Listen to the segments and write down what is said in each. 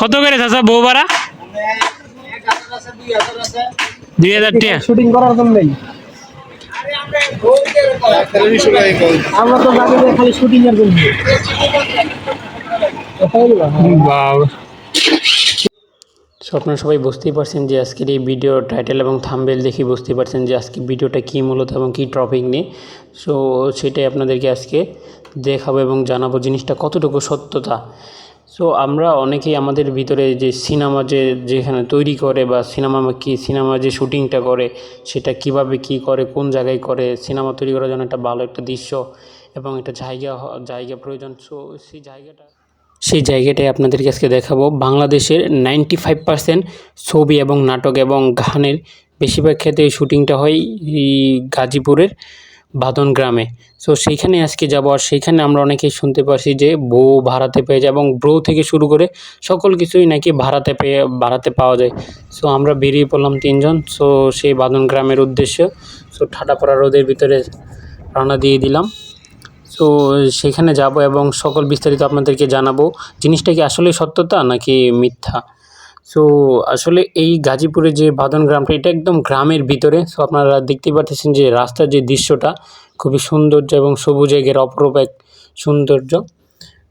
কত করে চাচা বউ ভাড়া? দুই হাজার টাকা। শুটিং করার জন্যই। আমরা তো জানি খালি শুটিং এর জন্য। আপনারা সবাই বুঝতেই পারছেন যে আজকের এই ভিডিও টাইটেল এবং থাম্বেল দেখে বুঝতেই পারছেন যে আজকে ভিডিওটা কী মূলত এবং কী টপিক নিয়ে। সো সেটাই আপনাদেরকে আজকে দেখাবো এবং জানাব জিনিসটা কতটুকু সত্যতা। সো আমরা অনেকেই আমাদের ভিতরে যে সিনেমা যে যেখানে তৈরি করে বা সিনেমা কি সিনেমা যে শুটিংটা করে, সেটা কীভাবে কি করে, কোন জায়গায় করে, সিনেমা তৈরি করার জন্য একটা ভালো একটা দৃশ্য এবং একটা জায়গা জায়গা প্রয়োজন। সো সেই জায়গাটা সেই জায়গাটাই আপনাদেরকে আজকে দেখাবো। বাংলাদেশের নাইনটি ফাইভ পার্সেন্ট ছবি এবং নাটক এবং গানের বেশিরভাগ ক্ষেত্রে শুটিংটা হয় গাজীপুরের। বাদন গ্রামে। সো সেইখানে আজকে যাব আর সেইখানে আমরা অনেকেই শুনতে পারছি যে বউ ভাড়াতে পেয়ে যায় এবং বউ থেকে শুরু করে সকল কিছুই নাকি ভাড়াতে পেয়ে, ভাড়াতে পাওয়া যায়। সো আমরা বেরিয়ে পড়লাম তিনজন। সো সেই বাদন গ্রামের উদ্দেশ্য। সো ঠাটাপড়া রোদের ভিতরে রানা দিয়ে দিলাম। তো সেখানে যাব এবং সকল বিস্তারিত আপনাদেরকে জানাব। জিনিসটা কি আসলে সত্যতা নাকি মিথ্যা? সো আসলে এই গাজীপুরে যে বাদন গ্রামটা, এটা একদম গ্রামের ভিতরে। সো আপনারা দেখতেই পাচ্ছেন যে রাস্তার যে দৃশ্যটা, খুবই সৌন্দর্য এবং সবুজে ঘেরা অপরূপ এক সৌন্দর্য।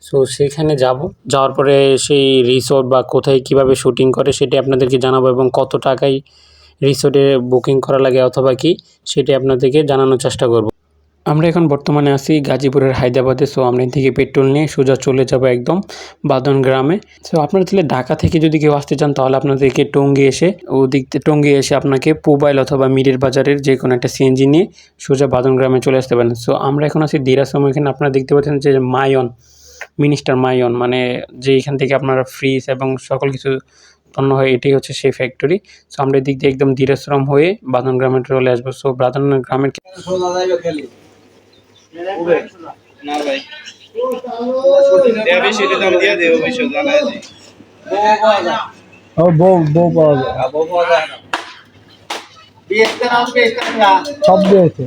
সো সেখানে যাব। যাওয়ার পরে সেই রিসোর্ট বা কোথায় কীভাবে শুটিং করে, সেটা আপনাদেরকে জানাব এবং কত টাকায় রিসোর্টে বুকিং করা লাগে অথবা কি, সেটি আপনাদেরকে জানানোর চেষ্টা করব। আমরা এখন বর্তমানে আছি গাজীপুরের হায়দ্রাবাদে। সো আমরা থেকে পেট্রোল নিয়ে সোজা চলে যাব একদম বাদন গ্রামে। সো আপনারা তাহলে ঢাকা থেকে যদি কেউ আসতে চান, তাহলে আপনাদেরকে টঙ্গি এসে, ওদিক টঙ্গী এসে আপনাকে মোবাইল অথবা মিরের বাজারের যে কোনো একটা সিএনজি নিয়ে সোজা বাদন গ্রামে চলে আসতে পারেন। সো আমরা এখন আছি দিরাশ্রম এখানে আপনারা দেখতে পাচ্ছেন যে মায়ন মিনিস্টার মায়ন মানে যে এখান থেকে আপনারা ফ্রিজ এবং সকল কিছু উৎপন্ন হয়, এটাই হচ্ছে সেই ফ্যাক্টরি সো আমরা এদিক দিয়ে একদম দিরাশ্রম হয়ে বাদন গ্রামে চলে আসব। সো বাদন গ্রামের না ভাই। দেয়া বেশি হলে দাম দিয়া দেবো বেশি জানাই ও বউ বউ পাওয়া যায়। সব দিয়েছে।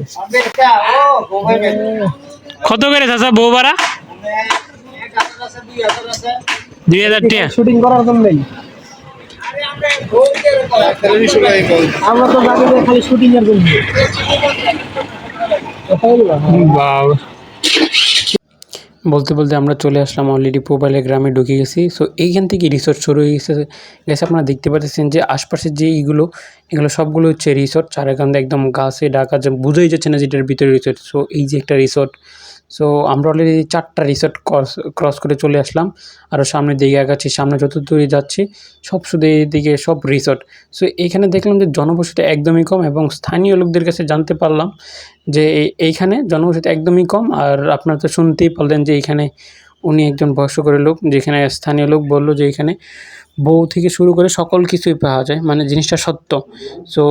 কত করে চাচা বউ ভাড়া? দুই হাজার টাকা। শুটিং করার জন্যই। তাহলে আমরা তো খালি শুটিং এর জন্য। বলতে বলতে আমরা চলে আসলাম অলরেডি পোবাইলে গ্রামে ঢুকে গেছি। সো এইখান থেকে রিসোর্ট শুরু হয়ে গেছে। গেছে আপনারা দেখতে পাচ্ছেন যে আশপাশের যে এইগুলো, এগুলো সবগুলো হচ্ছে রিসোর্ট চারিখান একদম গাছে ডাকা যে, বুঝেই যাচ্ছে না যে এটার ভিতরে রিসোর্ট সো এই যে একটা রিসোর্ট সো আমরা অলরেডি চারটা রিসোর্ট ক্রস ক্রস করে চলে আসলাম। আরও সামনের দিকে আগাচ্ছি, সামনে যত দূরে যাচ্ছি, সব শুধু এইদিকে সব রিসোর্ট সো এইখানে দেখলাম যে জনবসতি একদমই কম এবং স্থানীয় লোকদের কাছে জানতে পারলাম যে এইখানে জনবসতি একদমই কম। আর আপনারা তো শুনতেই পারলেন যে এইখানে উনি একজন বয়স্করের লোক, যেখানে স্থানীয় লোক বলল যে এখানে বউ থেকে শুরু করে সকল কিছুই পাওয়া যায় মানে জিনিসটা সত্য। সো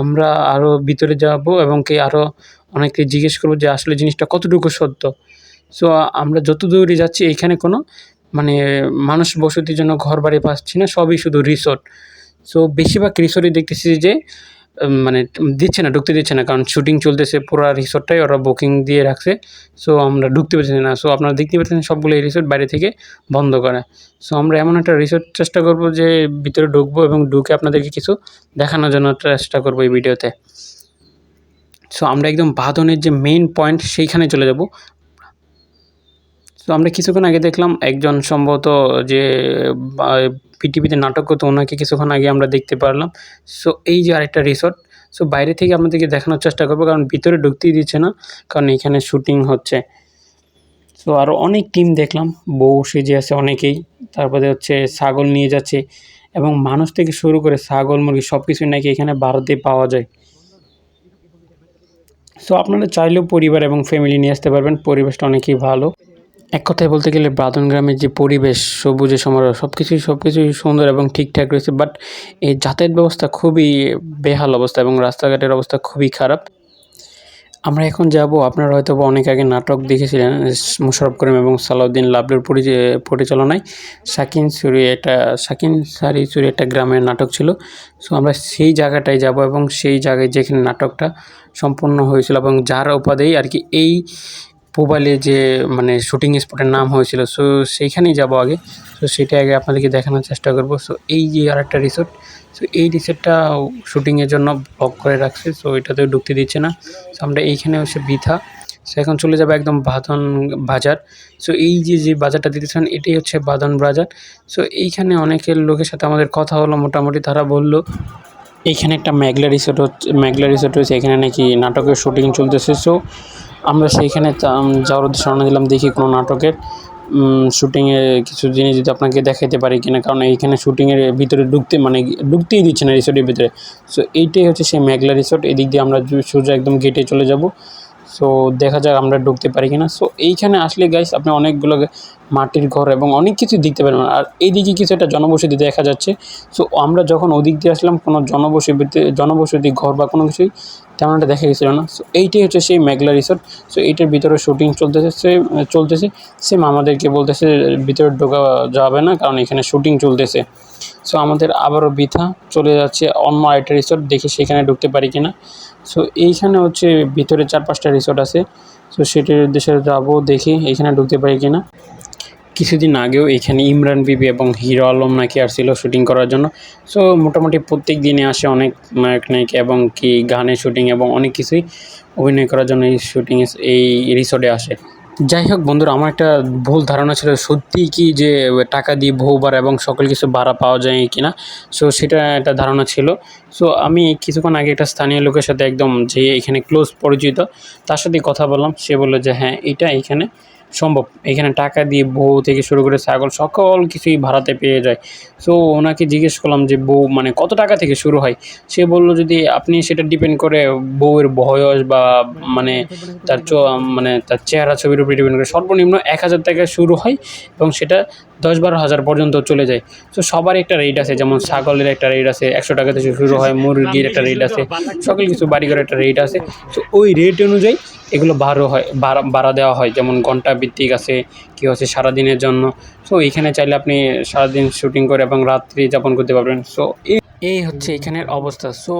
আমরা আরও ভিতরে যাব এবং কি আরও অনেককে জিজ্ঞেস করব যে আসলে জিনিসটা কতটুকু সত্য। সো আমরা যত দূরে যাচ্ছি এইখানে কোনো মানে মানুষ বসতির জন্য ঘর বাড়ি পাচ্ছি না, সবই শুধু রিসোর্ট সো বেশিরভাগ রিসোর্টই দেখতেছি যে মানে দিচ্ছে না, ঢুকতে দিচ্ছে না, কারণ শুটিং চলতেছে পুরো রিসোর্টটাই ওরা বুকিং দিয়ে রাখছে। সো আমরা ঢুকতে পারছি না। সো আপনারা দেখতে পাচ্ছেন সবগুলো এই রিসোর্ট বাইরে থেকে বন্ধ করে। সো আমরা এমন একটা রিসোর্ট চেষ্টা করব যে ভিতরে ঢুকবো এবং ঢুকে আপনাদেরকে কিছু দেখানোর জন্য চেষ্টা করব এই ভিডিওতে সো আমরা একদম বাঁধনের যে মেইন পয়েন্ট সেইখানে চলে যাব। তো আমরা কিছুক্ষণ আগে দেখলাম একজন সম্ভবত যে পিটিভিতে নাটক করতো, ওনাকে কিছুক্ষণ আগে আমরা দেখতে পারলাম। সো এই যে আরেকটা রিসোর্ট সো বাইরে থেকে আপনাদেরকে দেখানোর চেষ্টা করব, কারণ ভিতরে ঢুকতেই দিচ্ছে না, কারণ এখানে শুটিং হচ্ছে। সো আরও অনেক টিম দেখলাম, বউ সেজে আছে অনেকেই, তারপরে হচ্ছে ছাগল নিয়ে যাচ্ছে, এবং মানুষ থেকে শুরু করে ছাগল, মুরগি সব কিছুই নাকি এখানে ভারতে পাওয়া যায়। সো আপনারা চাইলেও পরিবার এবং ফ্যামিলি নিয়ে আসতে পারবেন, পরিবেশটা অনেকই ভালো। এক কথায় বলতে গেলে ব্রাদন গ্রামের যে পরিবেশ, সবুজে সমারোহ সব কিছুই সব কিছুই সুন্দর এবং ঠিকঠাক রয়েছে বাট এই যাতায়াত ব্যবস্থা খুবই বেহাল অবস্থা এবং রাস্তাঘাটের অবস্থা খুবই খারাপ। আমরা এখন যাব, আপনারা হয়তো অনেক আগে নাটক দেখেছিলেন মুশারফ করিম এবং সালাউদ্দিন লাবলুর পরিচে- পরিচালনায়। শাকিন সুরি একটা, শাকিন সারি সুরি একটা গ্রামের নাটক ছিল। সো আমরা সেই জায়গাটায় যাব এবং সেই জায়গায় যেখানে নাটকটা সম্পন্ন হয়েছিল এবং যার উপাদেই আর কি এই মোবাইলে যে মানে শুটিং স্পটের নাম হয়েছিল সো সেইখানেই যাব আগে। সো সেটা আগে আপনাদেরকে দেখানোর চেষ্টা করব। সো এই যে আরেকটা রিসোর্ট সো এই রিসোর্টটা শুটিংয়ের জন্য ব্লক করে রাখছে সো এটাতে ঢুকতে দিচ্ছে না। সো আমরা এইখানে হচ্ছে বৃথা। সো এখন চলে যাবে একদম বাঁধন বাজার। সো এই যে যে বাজারটা দিতেছেন, এটাই হচ্ছে বাঁধন বাজার। সো এইখানে অনেকের লোকের সাথে আমাদের কথা হলো, মোটামুটি তারা বলল, এইখানে একটা ম্যাগলা রিসোর্ট হচ্ছে ম্যাগলা রিসোর্ট রয়েছে এখানে নাকি নাটকের শুটিং চলতেছে। সো আমরা সেইখানে যাওয়ার উদ্দেশ্যে রওনা দিলাম। দেখি কোনো নাটকের শুটিংয়ে কিছু জিনিস যদি আপনাকে দেখাতে পারি কিনা, কারণ এইখানে শুটিংয়ের ভিতরে ঢুকতে মানে ঢুকতেই দিচ্ছে না রিসোর্টের ভিতরে। সো এইটাই হচ্ছে সেই মেঘলা রিসোর্ট এদিক দিয়ে আমরা সূর্য একদম গেটে চলে যাব। সো দেখা যাক আমরা ঢুকতে পারি কিনা। সো এইখানে আসলে গাইস আপনি অনেকগুলো মাটির ঘর এবং অনেক কিছু দেখতে পারবেন। আর এইদিকে কিছু একটা জনবসতি দেখা যাচ্ছে। সো আমরা যখন ওদিক দিয়ে আসলাম, কোনো জনবসতি জনবসতি ঘর বা কোনো কিছুই তেমন একটা দেখা গেছিল না। সো এইটাই হচ্ছে সেই মেঘলা রিসোর্ট সো এইটার ভিতরে শুটিং চলতেছে, সে- চলতেছে। সেম আমাদেরকে বলতেছে, ভিতরে ঢোকা যাবে না, কারণ এখানে শুটিং চলতেছে। সো আমাদের আবারও বৃথা চলে যাচ্ছে অন্য আরেকটা রিসোর্ট দেখি সেখানে ঢুকতে পারি কিনা। সো এইখানে হচ্ছে ভিতরে চার পাঁচটা রিসোর্ট আছে। সো সেটির উদ্দেশ্যে যাব, দেখি এখানে ঢুকতে পারি কিনা। কিছুদিন আগেও এখানে ইমরান বিবি এবং হিরো আলম নাকি আসছিল শুটিং করার জন্য। সো মোটামুটি প্রত্যেক দিনে আসে অনেক নায়ক নায়ক এবং কি গানের শুটিং এবং অনেক কিছুই অভিনয় করার জন্য এই শুটিং এই রিসোর্টে আসে। যাই হোক বন্ধুরা, আমার একটা ভুল ধারণা ছিল সত্যি কি যে টাকা দিয়ে বহুবার এবং সকল কিছু ভাড়া পাওয়া যায় কি না সো সেটা একটা ধারণা ছিল। সো আমি কিছুক্ষণ আগে একটা স্থানীয় লোকের সাথে একদম যে এখানে ক্লোজ পরিচিত, তার সাথে কথা বললাম। সে বলল যে হ্যাঁ এটা এখানে। সম্ভব। এখানে টাকা দিয়ে বউ থেকে শুরু করে ছাগল সকল কিছুই ভাড়াতে পেয়ে যায়। সো ওনাকে জিজ্ঞেস করলাম যে, বউ মানে কত টাকা থেকে শুরু হয়? সে বলল, যদি আপনি সেটা ডিপেন্ড করে বউয়ের বয়স বা মানে তার চ মানে তার চেহারা, ছবির উপরে ডিপেন্ড করে সর্বনিম্ন এক হাজার টাকা শুরু হয় এবং সেটা দশ বারো হাজার পর্যন্ত চলে যায়। তো সবার একটা রেট আছে, যেমন ছাগলের একটা রেট আছে, একশো টাকা থেকে শুরু হয়, মুরগির একটা রেট আছে, সকল কিছু বাড়িঘরের একটা রেট আছে। তো ওই রেট অনুযায়ী এগুলো বারো হয় বাড়া বাড়া দেওয়া হয়। যেমন ঘণ্টা ভিত্তিক আছে কেউ আছে সারাদিনের জন্য। সো এইখানে চাইলে আপনি সারাদিন শুটিং করে এবং রাত্রি যাপন করতে পারবেন। সো এই এই হচ্ছে এখানের অবস্থা। সো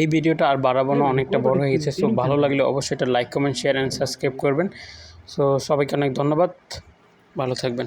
এই ভিডিওটা আর বাড়াবো না, অনেকটা বড় হয়ে গেছে। সো ভালো লাগলে অবশ্যই এটা like comment share and subscribe করবেন। সো সবাইকে অনেক ধন্যবাদ। ভালো থাকবেন।